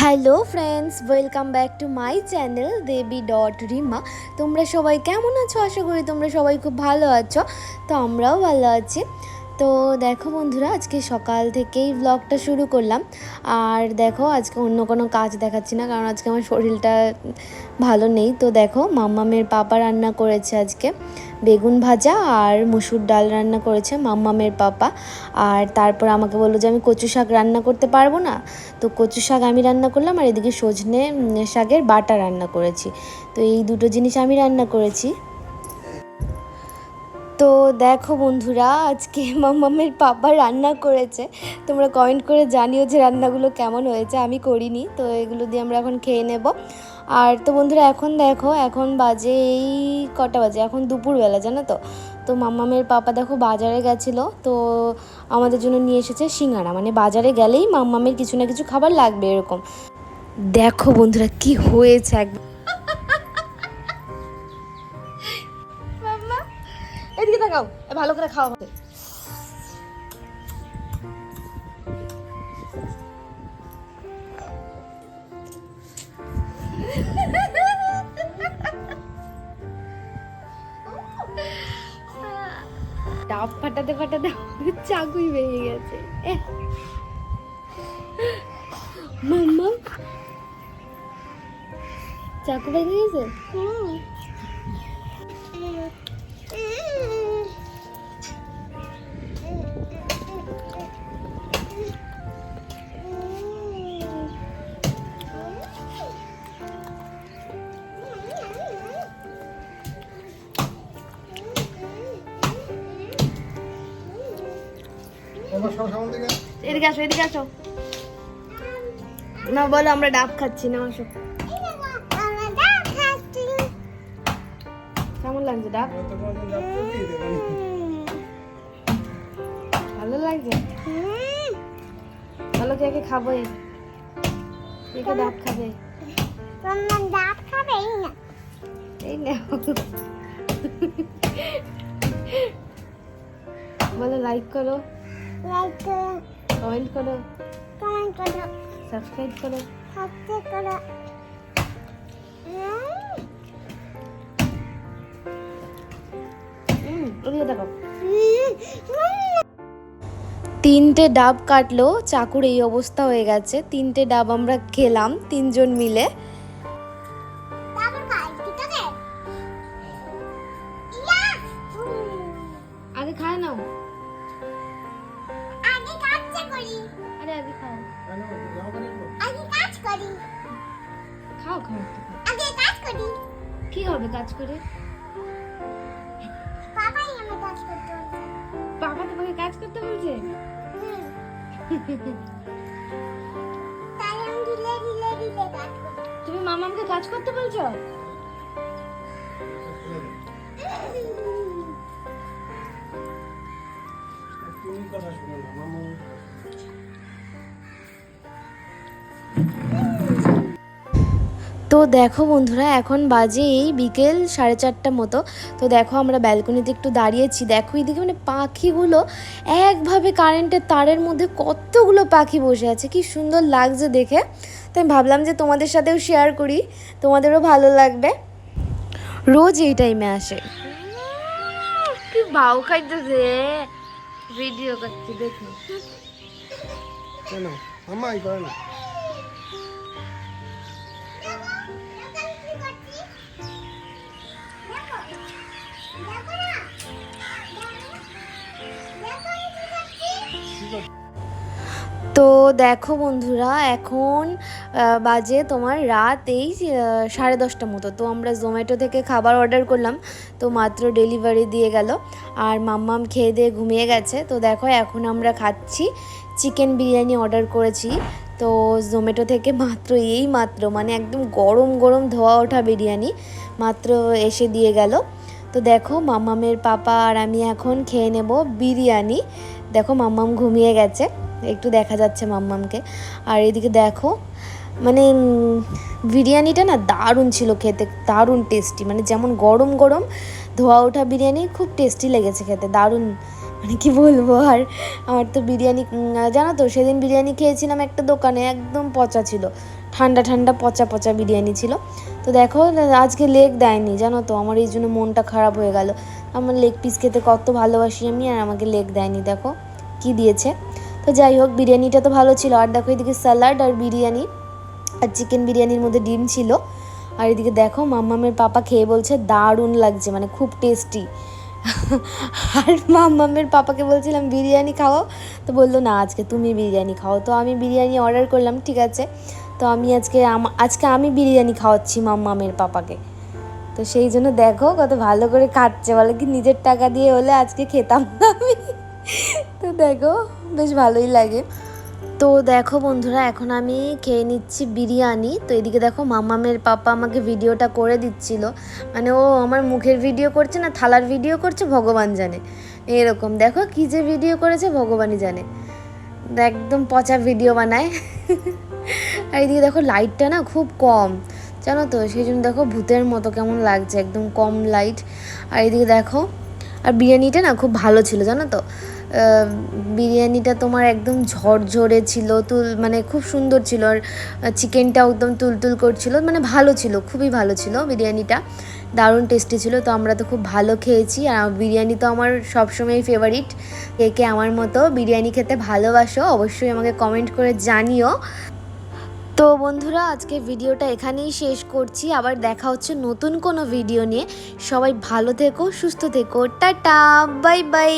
Hello friends welcome back to my channel Debi dot Rima তোমরা সবাই কেমন আছো? আশা করি তোমরা সবাই খুব ভালো আছো। তো আমরাও ভালো আছি। তো দেখো বন্ধুরা, আজকে সকাল থেকেই ব্লগটা শুরু করলাম। আর দেখো, আজকে অন্য কোনো কাজ দেখাচ্ছি না, কারণ আজকে আমার শরীরটা ভালো নেই। তো দেখো, মাম্মামের পাপা রান্না করেছে আজকে। বেগুন ভাজা আর মুসুর ডাল রান্না করেছে মাম্মামের পাপা। আর তারপর আমাকে বলল যে, আমি কচু শাক রান্না করতে পারব না। তো কচু শাক আমি রান্না করলাম, আর এদিকে সজনে শাকের বাটা রান্না করেছি। তো এই দুটো জিনিস আমি রান্না করেছি। তো দেখো বন্ধুরা, আজকে মামামের পাপা রান্না করেছে। তোমরা কমেন্ট করে জানিও যে রান্নাগুলো কেমন হয়েছে। আমি করিনি, তো এগুলো দিয়ে আমরা এখন খেয়ে নেব। আর তো বন্ধুরা, এখন দেখো, এখন বাজে এই কটা বাজে? এখন দুপুরবেলা, জানো তো? তো মাম্মামের পাপা দেখো বাজারে গেছিল, তো আমাদের জন্য নিয়ে এসেছে সিঙ্গারা মানে বাজারে গেলেই মাম্মামের কিছু না কিছু খাবার লাগবে এরকম। দেখো বন্ধুরা, কি হয়েছে একবার তাকাও ভালো করে খাওয়া হবে ডাব ফাটাতে ফাটাতে চাকুই ভেঙে গেছে। মাম্মা চাকু ভেঙে গেছে? এদিকে আসো এদিকে আসো। না বলো আমরা ডাব খাচ্ছি না আসো। কেমন লাগছে ডাব? ভালো লাগছে? বলো কে কে খাব? এ? কে কে ডাব খাবে? এই না বলো লাইক করো। কমেন্ট করো সাবস্ক্রাইব করো হুম ওদিকে দেখো তিনটে ডাব কাটলো চাকুর এই অবস্থা হয়ে গেছে। তিনটে ডাব আমরা খেলাম তিনজন মিলে। খাও কেন যাও কেন খাও খাও একটু খাও। কি হবে কাজ করে? বাবা তোমাকে কাজ করতে বলছে? তুমি মামামকে কাজ করতে বলছো? তুমি কথা শুনো না মামু। তো দেখো বন্ধুরা এখন বাজে এই বিকেল সাড়ে চারটা মতো। তো দেখো আমরা ব্যালকনিতে একটু দাঁড়িয়েছি। দেখো এদিকে মানে পাখিগুলো একভাবে কারেন্টের তারের মধ্যে কতগুলো পাখি বসে আছে কি সুন্দর লাগছে দেখে। তো আমি ভাবলাম যে তোমাদের সাথেও শেয়ার করি তোমাদেরও ভালো লাগবে। রোজ এই টাইমে আসে। কি বাউ খাইতেছে? ভিডিও করছি দেখি। কেন? তো দেখো বন্ধুরা, এখন বাজে তোমার রাত এই সাড়ে দশটা মতো। তো আমরা জোম্যাটো থেকে খাবার অর্ডার করলাম, তো মাত্র ডেলিভারি দিয়ে গেল। আর মাম্মাম খেয়ে দিয়ে ঘুমিয়ে গেছে। তো দেখো, এখন আমরা খাচ্ছি চিকেন বিরিয়ানি অর্ডার করেছি। তো জোম্যাটো থেকে মাত্র এই মাত্র মানে একদম গরম গরম ধোয়া ওঠা বিরিয়ানি মাত্র এসে দিয়ে গেল। তো দেখো মাম্মামের পাপা আর আমি এখন খেয়ে নেব বিরিয়ানি। দেখো মাম্মাম ঘুমিয়ে গেছে, একটু দেখা যাচ্ছে মাম্মামকে আর এদিকে দেখো মানে বিরিয়ানিটা না দারুণ ছিল খেতে, দারুণ টেস্টি মানে যেমন গরম গরম ধোয়া ওঠা বিরিয়ানি খুব টেস্টি লেগেছে খেতে, দারুণ। মানে কি বলব আর, আমার তো বিরিয়ানি জানো তো সেদিন বিরিয়ানি খেয়েছিলাম একটা দোকানে, একদম পচা ছিল, ঠান্ডা ঠান্ডা পচা পচা বিরিয়ানি ছিল। তো দেখো আজকে লেগ দেয়নি, জানো তো? আমার এই জন্য মনটা খারাপ হয়ে গেল। আমার লেগ পিস খেতে কত ভালোবাসি আমি, আর আমাকে লেগ দেয়নি, দেখো কি দিয়েছে। তো যাই হোক, বিরিয়ানিটা তো ভালো ছিল। আর দেখো, এদিকে স্যালাড আর বিরিয়ানি আর চিকেন বিরিয়ানির মধ্যে ডিম ছিল। আর এদিকে দেখো, মাম্মামের পাপা খেয়ে বলছে, দারুণ লাগছে মানে খুব টেস্টি। আর মাম্মামের পাপাকে বলছিলাম, বিরিয়ানি খাও। তো বলল, না, আজকে তুমি বিরিয়ানি খাও। তো আমি বিরিয়ানি অর্ডার করলাম, ঠিক আছে। তো আমি আজকে আজকে আমি বিরিয়ানি খাওয়াচ্ছি মাম্মামের পাপাকে। তো সেই জন্য দেখো কত ভালো করে খাচ্ছে বলে কি নিজের টাকা দিয়ে হলে আজকে খেতাম না আমি। তো দেখো, বেশ ভালোই লাগে। তো দেখো বন্ধুরা, এখন আমি খেয়ে নিচ্ছি বিরিয়ানি। তো এদিকে দেখো মামামের পাপা আমাকে ভিডিওটা করে দিচ্ছিল। মানে ও আমার মুখের ভিডিও করছে না, থালার ভিডিও করছে, ভগবান জানে। এরকম দেখো কী যে ভিডিও করেছে, ভগবানই জানে। একদম পচা ভিডিও বানায়। আর এদিকে দেখো লাইটটা না খুব কম, জানো তো? সেই জন্য দেখো ভূতের মতো কেমন লাগছে, একদম কম লাইট আর এদিকে দেখো, আর বিরিয়ানিটা না খুব ভালো ছিল, জানো তো? বিরিয়ানিটা তোমার একদম ঝরঝরে ছিল, তুল মানে খুব সুন্দর ছিল। আর চিকেনটাও একদম তুলতুল করছিল মানে ভালো ছিল, খুবই ভালো ছিল বিরিয়ানিটা। দারুণ টেস্টি ছিল, তো আমরা তো খুব ভালো খেয়েছি। আর বিরিয়ানি তো আমার সবসময় ফেভারিট কে কে আমার মতো বিরিয়ানি খেতে ভালোবাসো, অবশ্যই আমাকে কমেন্ট করে জানিও। তো বন্ধুরা আজকে ভিডিওটা এখানেই শেষ করছি। আবার দেখা হচ্ছে নতুন কোনো ভিডিও নিয়ে। সবাই ভালো থেকো, সুস্থ থেকো। Tata, bye bye.